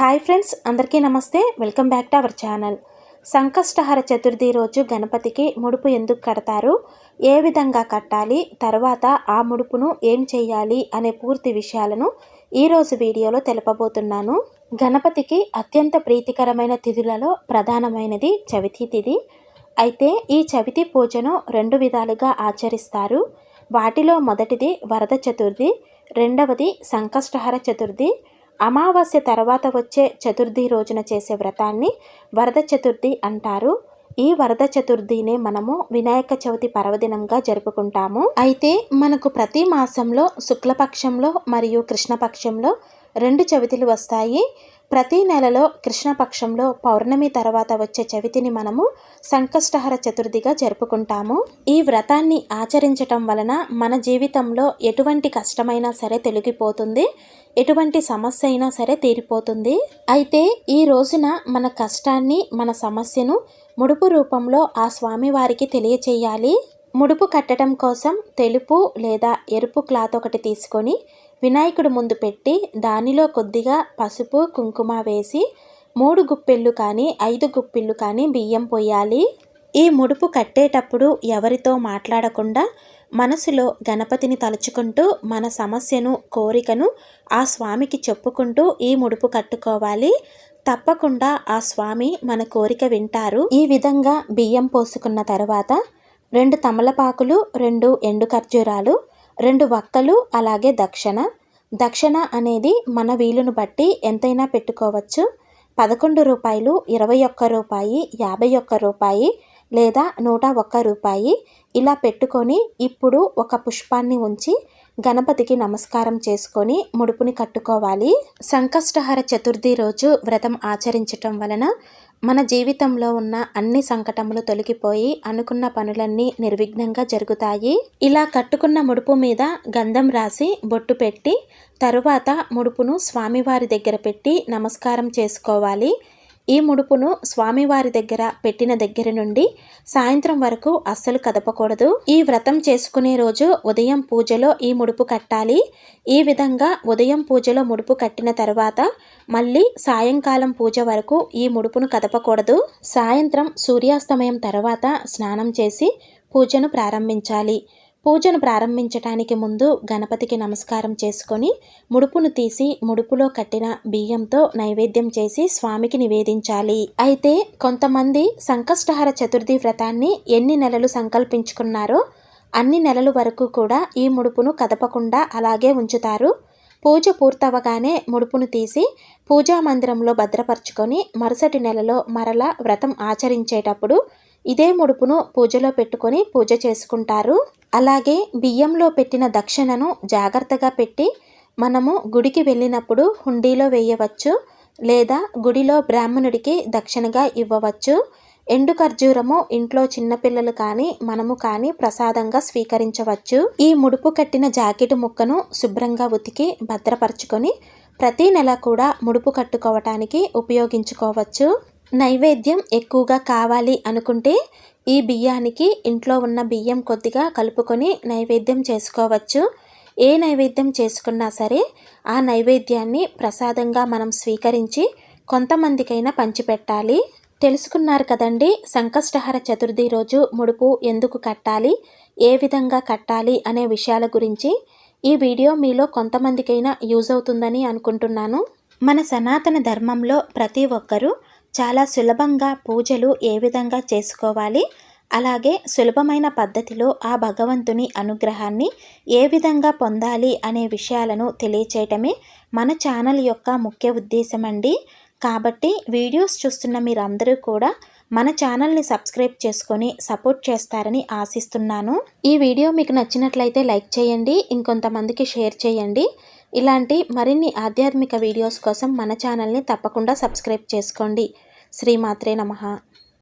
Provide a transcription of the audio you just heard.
Hi friends అందరికీ నమస్తే. Welcome back to our channel. Sankashtahara Chaturthi రోజు గణపతికి ముడుపు ఎందుకు కడతారు? ఏ విధంగా కట్టాలి? తర్వాత ఆ ముడుపును ఏం చేయాలి అనే పూర్తి విషయాలను ఈరోజు వీడియోలో తెలపబోతున్నాను. గణపతికి అత్యంత ప్రీతికరమైన తిథులలో ప్రధానమైనది చవితి తిథి. అయితే ఈ చవితి పూజను రెండు విధాలుగా ఆచరిస్తారు. వాటిలో మొదటిది వరద చతుర్థి రెండవది సంకష్టహర చతుర్థి అమావాస్య తర్వాత వచ్చే చతుర్థి రోజున చేసే వ్రతాన్ని వరద చతుర్థి అంటారు. ఈ వరద చతుర్థినే మనము వినాయక చవితి పర్వదినంగా జరుపుకుంటాము. అయితే మనకు ప్రతి మాసంలో శుక్లపక్షంలో మరియు కృష్ణపక్షంలో రెండు చవితులు వస్తాయి. ప్రతి నెలలో కృష్ణపక్షంలో పౌర్ణమి తర్వాత వచ్చే చవితిని మనము సంకష్టహర చతుర్థిగా జరుపుకుంటాము. ఈ వ్రతాన్ని ఆచరించటం వలన మన జీవితంలో ఎటువంటి కష్టమైనా సరే తొలగిపోతుంది. ఎటువంటి సమస్య అయినా సరే తీరిపోతుంది. అయితే ఈ రోజున మన కష్టాన్ని మన సమస్యను ముడుపు రూపంలో ఆ స్వామివారికి తెలియచేయాలి. ముడుపు కట్టడం కోసం తెలుపు లేదా ఎరుపు క్లాత్ ఒకటి తీసుకొని వినాయకుడు ముందు పెట్టి దానిలో కొద్దిగా పసుపు కుంకుమ వేసి మూడు గుప్పిళ్ళు కానీ ఐదు గుప్పిళ్ళు కానీ బియ్యం పోయాలి ఈ ముడుపు కట్టేటప్పుడు ఎవరితో మాట్లాడకుండా మనసులో గణపతిని తలుచుకుంటూ మన సమస్యను కోరికను ఆ స్వామికి చెప్పుకుంటూ ఈ ముడుపు కట్టుకోవాలి. తప్పకుండా ఆ స్వామి మన కోరిక వింటారు. ఈ విధంగా బియ్యం పోసుకున్న తర్వాత రెండు తమలపాకులు రెండు ఎండు ఖర్జూరాలు రెండు వక్కలు అలాగే దక్షిణ. దక్షిణ అనేది మన వీలును బట్టి ఎంతైనా పెట్టుకోవచ్చు. పదకొండు రూపాయలు ఇరవై ఒక్క రూపాయి యాభై ఒక్క రూపాయి లేదా నూట ఒక్క రూపాయి ఇలా పెట్టుకొని ఇప్పుడు ఒక పుష్పాన్ని ఉంచి గణపతికి నమస్కారం చేసుకొని ముడుపుని కట్టుకోవాలి. సంకష్టహర చతుర్థి రోజు వ్రతం ఆచరించటం వలన మన జీవితంలో ఉన్న అన్ని సంకటములు తొలగిపోయి అనుకున్న పనులన్నీ నిర్విఘ్నంగా జరుగుతాయి. ఇలా కట్టుకున్న ముడుపు మీద గంధం రాసి బొట్టు పెట్టి తరువాత ముడుపును స్వామివారి దగ్గర పెట్టి నమస్కారం చేసుకోవాలి. ఈ ముడుపును స్వామివారి దగ్గర పెట్టిన దగ్గర నుండి సాయంత్రం వరకు అస్సలు కదపకూడదు. ఈ వ్రతం చేసుకునే రోజు ఉదయం పూజలో ఈ ముడుపు కట్టాలి. ఈ విధంగా ఉదయం పూజలో ముడుపు కట్టిన తర్వాత మళ్ళీ సాయంకాలం పూజ వరకు ఈ ముడుపును కదపకూడదు. సాయంత్రం సూర్యాస్తమయం తర్వాత స్నానం చేసి పూజను ప్రారంభించాలి. పూజను ప్రారంభించటానికి ముందు గణపతికి నమస్కారం చేసుకొని ముడుపును తీసి ముడుపులో కట్టిన బియ్యంతో నైవేద్యం చేసి స్వామికి నివేదించాలి. అయితే కొంతమంది సంకష్టహర చతుర్థి వ్రతాన్ని ఎన్ని నెలలు సంకల్పించుకున్నారో అన్ని నెలల వరకు కూడా ఈ ముడుపును కదపకుండా అలాగే ఉంచుతారు. పూజ పూర్తవగానే ముడుపును తీసి పూజా మందిరంలో భద్రపరుచుకొని మరుసటి నెలలో మరల వ్రతం ఆచరించేటప్పుడు ఇదే ముడుపును పూజలో పెట్టుకొని పూజ చేసుకుంటారు. అలాగే బియ్యంలో పెట్టిన దక్షిణను జాగ్రత్తగా పెట్టి మనము గుడికి వెళ్ళినప్పుడు హుండీలో వేయవచ్చు లేదా గుడిలో బ్రాహ్మణుడికి దక్షిణగా ఇవ్వవచ్చు. ఎండు ఖర్జూరము ఇంట్లో చిన్నపిల్లలు కానీ మనము కానీ ప్రసాదంగా స్వీకరించవచ్చు. ఈ ముడుపు కట్టిన జాకెట్ ముక్కను శుభ్రంగా ఉతికి భద్రపరచుకొని ప్రతి నెల కూడా ముడుపు కట్టుకోవటానికి ఉపయోగించుకోవచ్చు. నైవేద్యం ఎక్కువగా కావాలి అనుకుంటే ఈ బియ్యానికి ఇంట్లో ఉన్న బియ్యం కొద్దిగా కలుపుకొని నైవేద్యం చేసుకోవచ్చు. ఏ నైవేద్యం చేసుకున్నా సరే ఆ నైవేద్యాన్ని ప్రసాదంగా మనం స్వీకరించి కొంతమందికైనా పంచిపెట్టాలి. తెలుసుకున్నారు కదండి సంకష్టహర చతుర్థి రోజు ముడుపు ఎందుకు కట్టాలి ఏ విధంగా కట్టాలి అనే విషయాల గురించి ఈ వీడియో మీలో కొంతమందికైనా యూజ్ అవుతుందని అనుకుంటున్నాను. మన సనాతన ధర్మంలో ప్రతి ఒక్కరూ చాలా సులభంగా పూజలు ఏ విధంగా చేసుకోవాలి? అలాగే సులభమైన పద్ధతిలో ఆ భగవంతుని అనుగ్రహాన్ని ఏ విధంగా పొందాలి అనే విషయాలను తెలియచేయటమే మన ఛానల్ యొక్క ముఖ్య ఉద్దేశం అండి కాబట్టి వీడియోస్ చూస్తున్న మీరందరూ కూడా మన ఛానల్ని సబ్స్క్రైబ్ చేసుకొని సపోర్ట్ చేస్తారని ఆశిస్తున్నాను. ఈ వీడియో మీకు నచ్చినట్లయితే లైక్ చేయండి ఇంకొంతమందికి షేర్ చేయండి. ఇలాంటి మరిన్ని ఆధ్యాత్మిక వీడియోస్ కోసం మన ఛానల్ని తప్పకుండా సబ్స్క్రైబ్ చేసుకోండి. శ్రీమాత్రే నమ.